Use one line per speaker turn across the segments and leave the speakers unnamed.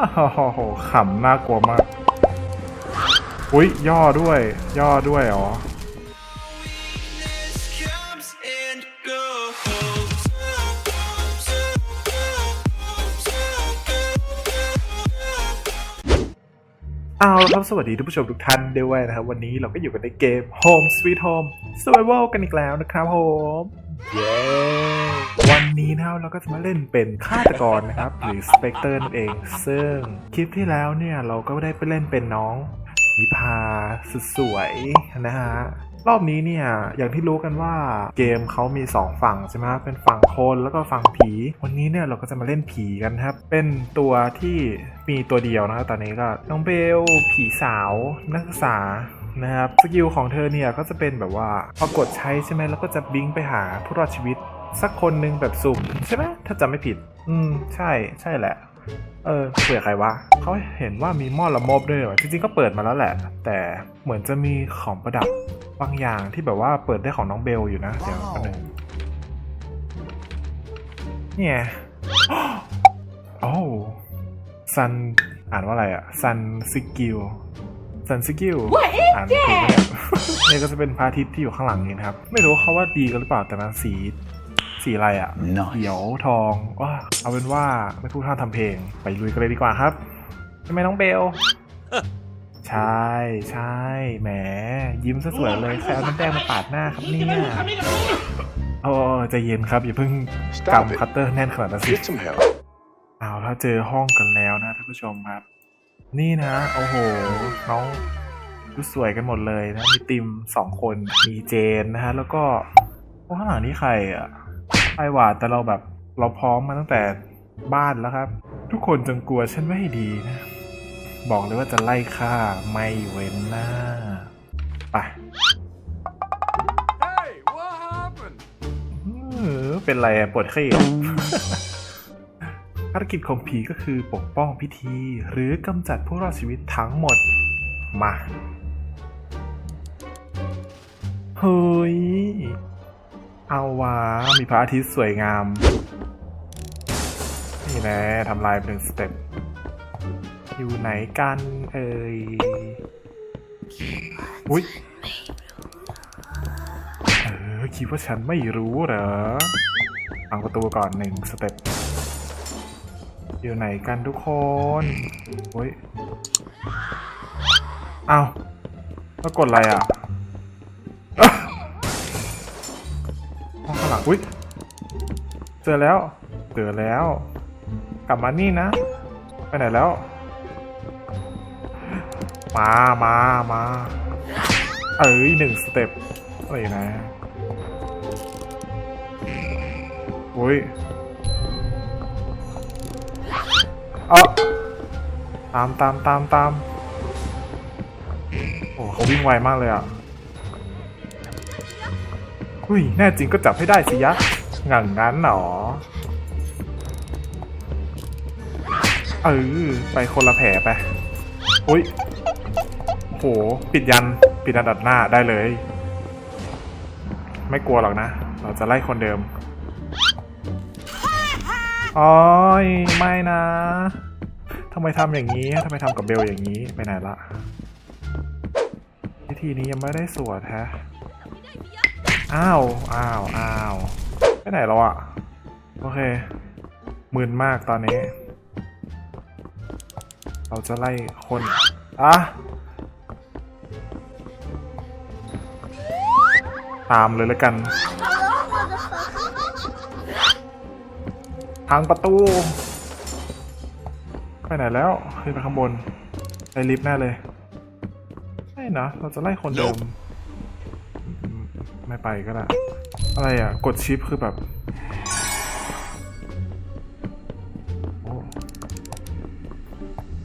อ้โหขำน่ากลัวมาก อุ้ยย่อด้วย ย่อด้วยอ๋อเอาครับสวัสดีท่านผู้ชมทุกท่านด้วยนะครับ วันนี้เราก็อยู่กันในเกม Home Sweet Home Survival กันอีกแล้วนะครับผม เย้วันนี้นะครับเราก็จะมาเล่นเป็นฆาตกรนะครับ หรือ Spectre นั่นเอง ซึ่งคลิปที่แล้วเนี่ยเราก็ได้ไปเล่นเป็นน้องวิภาสุดสวยนะฮะรอบนี้เนี่ยอย่างที่รู้กันว่าเกมเขามี 2 ฝั่งใช่ไหมเป็นฝั่งคนแล้วก็ฝั่งผี วันนี้เนี่ยเราก็จะมาเล่นผีกันครับ เป็นตัวที่มีตัวเดียวนะครับตอนนี้ก็น้องเบลผีสาวนักศึกษา นะครับสกิลของเธอเนี่ยก็จะเป็นแบบว่าพอกดใช้ใช่ไหมแล้วก็จะบิงไปหาผู้รอดชีวิต สักคนหนึ่งแบบสุ่มใช่ไหมถ้าจำไม่ผิด อืมใช่ใช่แหละ เออเผื่อใครวะเขาเห็นว่ามีหม้อละมบด้วยว่ะจริงๆก็เปิดมาแล้วแหละ แต่เหมือนจะมีของประดับบางอย่างที่แบบว่าเปิดได้ของน้องเบลอยู่นะเดี๋ยวแป๊บนึงเนี่ยโอ้ซันอ่านว่าอะไรอะซันซิกิล ซันซิกิลอ่านถูกไหมเนี่ยเนี่ยก็จะเป็นพระอาทิตย์ที่อยู่ข้างหลังนี้นะครับ ไม่รู้เขาว่าดีกันหรือเปล่าแต่มันสีสีอะไรอะ
Nice
เขียวทองว้าเอาเป็นว่าไม่พูดท่าทำเพลง ไปลุยกันเลยดีกว่าครับใช่ไหมน้องเบล ใช่ใช่แหม ยิ้มซะสวยเลยใครเอาน้ำแดงมาปาดหน้าครับเนี่ยโอ้ใจเย็นครับ อย่าเพิ่ง
Stop
กำ
it
คัตเตอร์แน่นขนาดนั้นสิ
Get some help.
เอาถ้าเจอห้องกันแล้วนะท่านผู้ชมครับ นี่นะ โอ้โหน้องดูสวยกันหมดเลยนะ มีติมสองคน มีเจนนะฮะ แล้วก็โอ้ข้างหลังนี่ใครอะใครว่าแต่เราแบบเราพร้อมมาตั้งแต่บ้านแล้วครับ ทุกคนจงกลัวฉันไม่ให้ดีนะ บอกเลยว่าจะไล่ฆ่าไม่เว้นหน้าไป
Hey, what happened?
เออเป็นไรอะปวดขี้เหรอภารกิจของผีก็คือปกป้องพิธี หรือกำจัดผู้รอดชีวิตทั้งหมด มาเฮ้ย เอาวะมีพระอาทิตย์สวยงาม นี่แน่ทำลายไปหนึ่งสเต็ป อยู่ไหนกันเอ่ย อุ้ยเออคิดว่าฉันไม่รู้เหรอฟังประตูก่อนหนึ่งสเต็ป อยู่ไหนกันทุกคนโอ้ยเอาแล้วกดอะไรอะห้องข้างหลังอุ้ยเจอแล้วเจอแล้ว กลับมานี่นะ ไปไหนแล้ว มามามาเอ้ยหนึ่งสเต็ปอะไรนะอุ้ย เอะตามตามตามตามโอ้เขาวิ่งไวมากเลยอะอุ้ยแน่จริงก็จับให้ได้สิยะงังงั้นหนอเออไปคนละแผลไปอุ้ยโหปิดยันปิดอันดับหน้าได้เลย ไม่กลัวหรอกนะ เราจะไล่คนเดิม อ้อยไม่นะทำไมทำอย่างนี้ทำไมทำกับเบลอย่างนี้ไปไหนละพิธีนี้ยังไม่ได้สวดแฮะอ้าวอ้าวอ้าวไปไหนแล้วอะโอเคมึนมากตอนนี้ เราจะไล่คนอะตามเลยแล้วกัน ทางประตู ไปไหนแล้วขึ้นไปข้างบนไปลิฟต์แน่เลยไม่นะ เราจะไล่คนเดิมอืมไม่ไปก็ได้ อะไรอะ กดชิปคือแบบโอ้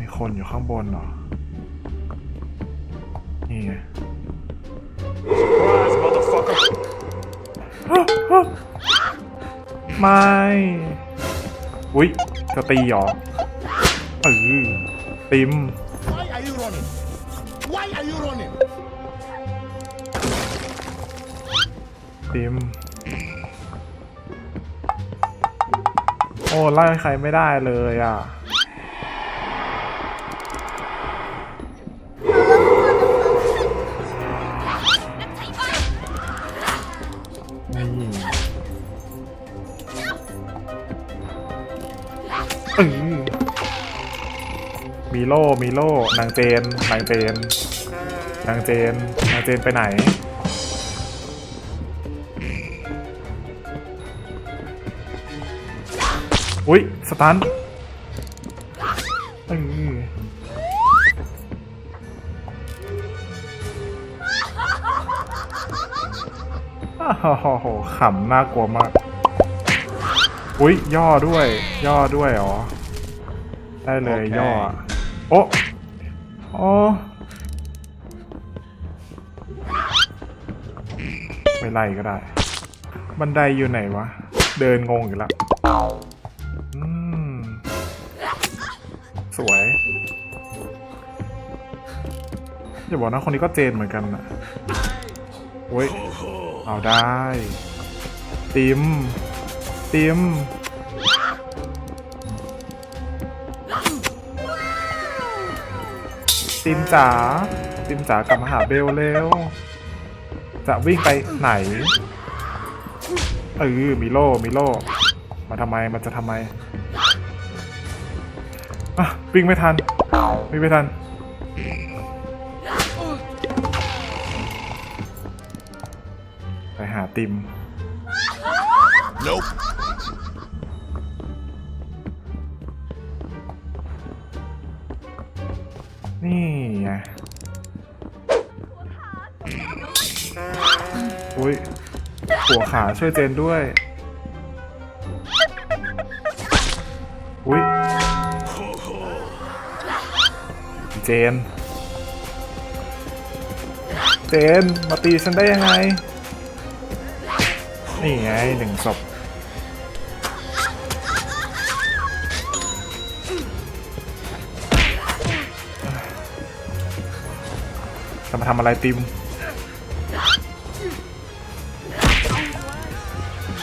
มีคนอยู่ข้างบนเหรอ นี่ไง
Surprise, motherfucker.
ไม่ อุ้ยจะตีเหรอเออติม
Why are you running? Why are you running?
ติม โอ้ไล่ใครไม่ได้เลยอะ โล่มีโล่นางเจนนางเจนนางเจนนางเจนไปไหน อุ้ยสตันอืออ้าวโหขำน่ากลัวมาก อุ้ยย่อด้วย ย่อด้วยเหรอได้เลย
โอเค
ย่อ โอ้โอ้ไม่ไล่ก็ได้ บันไดอยู่ไหนวะ เดินงงอยู่ล้วอืมสวยอย่าบอกนะคนนี้ก็เจนเหมือนกันนะโอ้ย เอาได้ ติม ติม ติมจ๋าติมจ๋ากลับมาหาเบลเร็ว จะวิ่งไปไหนเออมีโลมีโลมาทำไมมันจะทำไมอะวิ่งไม่ทันวิ่งไม่ทันไปหาติม
Nope.
นี่ไงอุ้ยหัวขาช่วยเจนด้วย อุ้ยเจน เจน มาตีฉันได้ยังไง นี่ไงหนึ่งศพ มาทำอะไรติม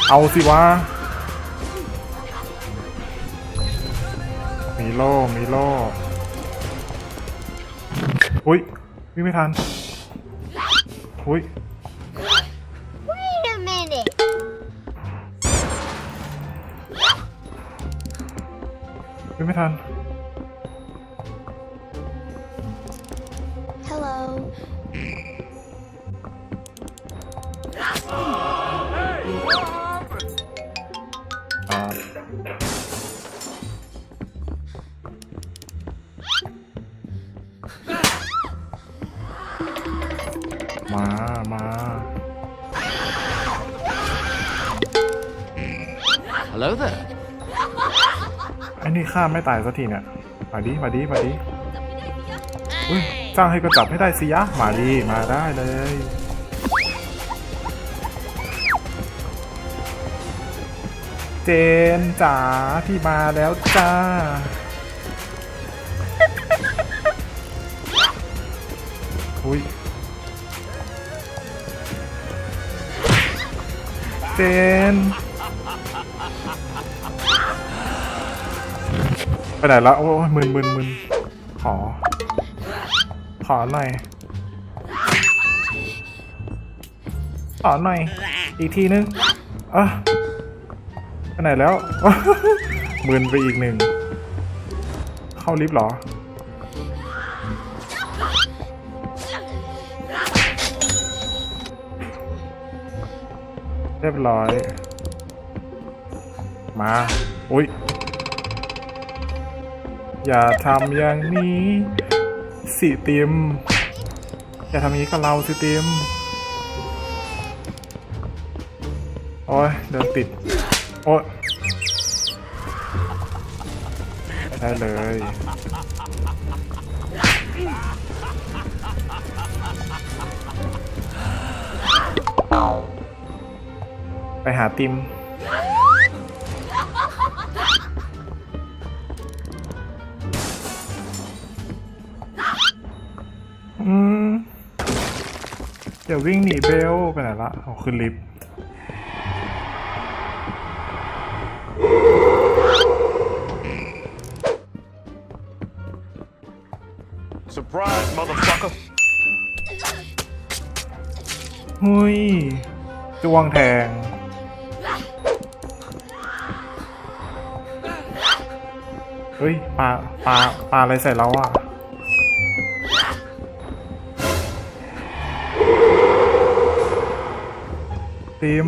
เอาสิวะ มีโล่ มีโล่อุ้ยวิ่งไม่ทันอุ้ย
Wait a minute.
วิ่งไม่ทัน มามา
Hello there.
ไอ้นี่ข้ามไม่ตายสักทีเนี่ยมาดิมาดิมาดิอุ้ยจ้างให้ก็จับให้ได้สิยะ มาดิมาได้เลยเจนจ๋าที่มาแล้วจ้า เจน ไปไหนละโอ้ยมึนมึนมึนขอ ขอหน่อย ขอหน่อย อีกทีนึงอะไปไหนแล้วมึนไปอีกหนึ่ง เข้าลิฟต์เหรอ เรียบร้อย มา อุ้ย อย่าทำอย่างนี้ สิติม อย่าทำอย่างนี้กับเราสิติม โอ้ยเดินติด โอ้ยได้เลย ไปหาติม อืมเดี๋ยววิ่งหนีเบลไปไหนละเอาขึ้นลิฟต์
Surprise, motherfucker.
หุยจ้วงแทง เฮ้ยปลาปลาปลาอะไรใส่เราอะติม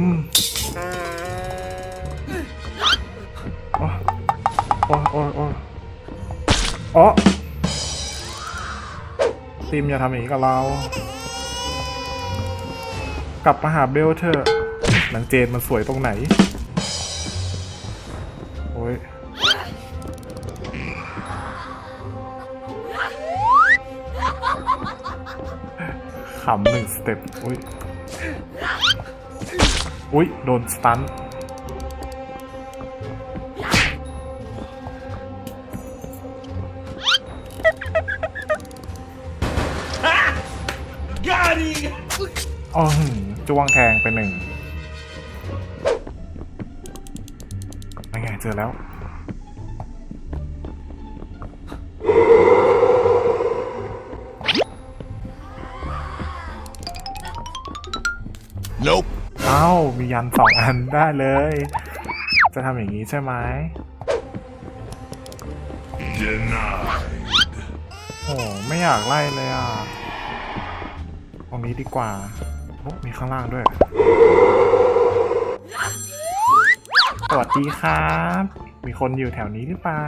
โอ้โอ้โอ้โอ้อ๋อติมอย่าทำอย่างนี้กับเรา กลับมาหาเบลเถอะหนังเจนมันสวยตรงไหนำหนึ่งสเต็ปอุ้ยอุ้ยโดนสตัน
Got him!
อ๋อหือจ้วงแทงไปหนึ่งยังไงเจอแล้ว
Nope.
เอ้ามียันสองอันได้เลย จะทำอย่างนี้ใช่ไหม
Denied.
โอ้ไม่อยากไล่เลยอะ ตรงนี้ดีกว่าโอ้มีข้างล่างด้วย สวัสดีครับ มีคนอยู่แถวนี้หรือเปล่า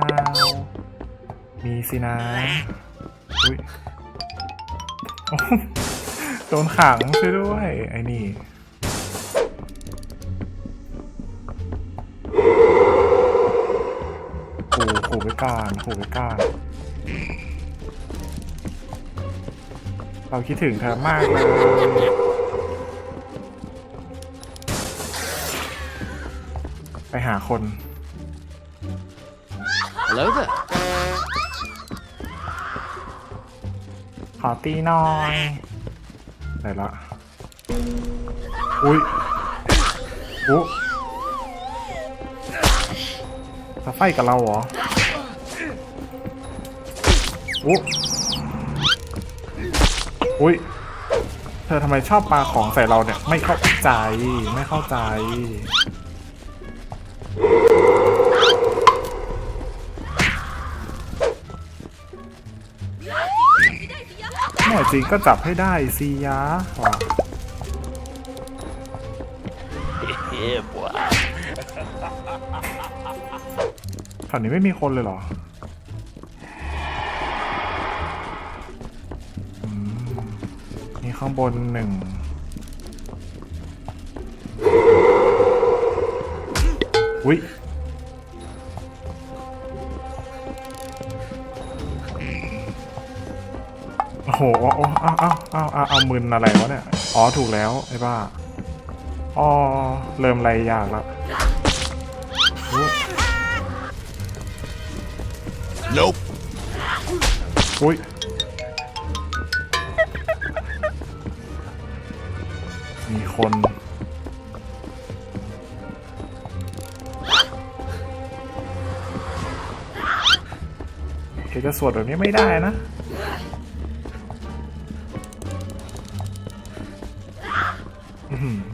มีสินะ อุ้ยโอ้โดนขังช่วยด้วย ไอ้นี่ ก่อนขู่ไว้ก่อนเราคิดถึงเธอมากเลยไปหาคน
Hello there.
ขอตีหน่อยได้ละ อุ้ยอุ๊จะไฟกับเราเหรอ อุ๊อุ้ยเธอทำไมชอบปาของใส่เราเนี่ย ไม่เข้าใจไม่เข้าใจแน่จริงก็จับให้ได้สิยะว่ะ
Yeah, boy.
แถวนี้ไม่มีคนเลยเหรออื ข้างบนหนึ่งอุ้ยโอ้โหเอาเอาเอาเอาเอาเอามึนอะไรวะเนี่ย อ๋อ ถูกแล้ว ไอ้บ้า อ๋อ เริ่มไรยากแล้วอุ๊ย
Nope.
อุ้ย คนเอจะสวดแบบนี้ไม่ได้นะ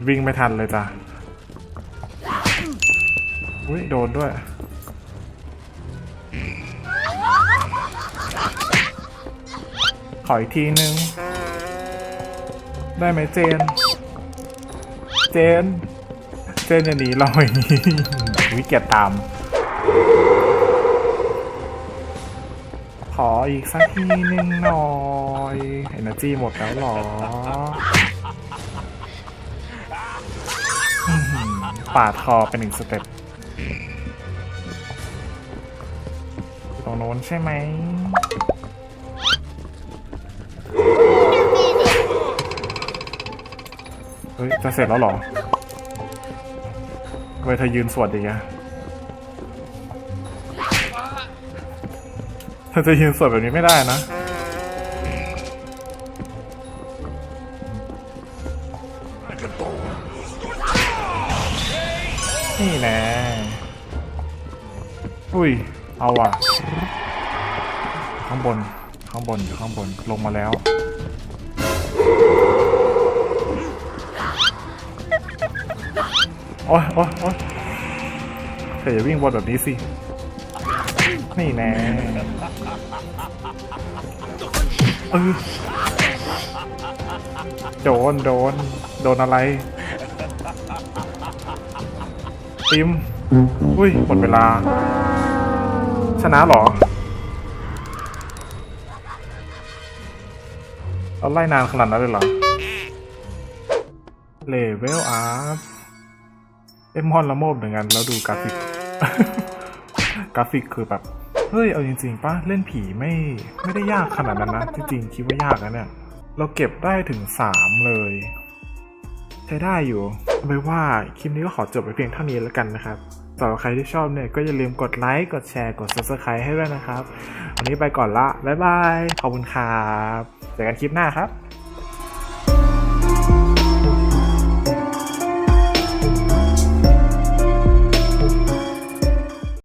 วิ่งไม่ทันเลยจ้ะอุ้ยโดนด้วยขออีกทีนึง ได้ไหมเจน เจน เจนอย่าหนีเราอย่างนี้วิเกียรตาม ขออีกสักทีนึงหน่อยเอเนจีหมดแล้วหรออื้อหือปาดคอเป็นหนึ่งสเต็ปตรงโน้นใช่ไหม เฮ้ย จะเสร็จแล้วเหรอเว้ยเธอยืนสวดอย่างเงี้ยเธอจะยืนสวดแบบนี้ไม่ได้นะนี่แน่อุ้ย เอาว่ะ ข้างบน ข้างบนอยู่ข้างบน ลงมาแล้ว โอ๊ยโอ๊ยโอ๊ยเธออย่าวิ่งวนแบบนี้สิ นี่แน่เออโดน โดน โดนอะไรติมอุ้ย หมดเวลา ชนะหรอ เราไล่นานขนาดนั้นเลยเหรอเลเวลอัพ มฮอนละโมบเหมือนกันแล้วดูกราฟิก กราฟิกคือแบบ เฮ้ย เอาจริงๆป่ะเล่นผีไม่ไม่ได้ยากขนาดนั้นนะ จริงๆ คิดว่ายากนะเนี่ย เราเก็บได้ถึงสามเลย ใช้ได้อยู่เอาไปนว่าคลิปนี้ก็ขอจบไปเพียงเท่านี้แล้วกันนะครับสำหรับใครที่ชอบเนี่ยก็อย่าลืมกดไลค์ กดแชร์ กด subscribe ให้ด้วยนะครับ วันนี้ไปก่อนละ บ๊ายบาย ขอบคุณครับ เจอกันคลิปหน้าครับ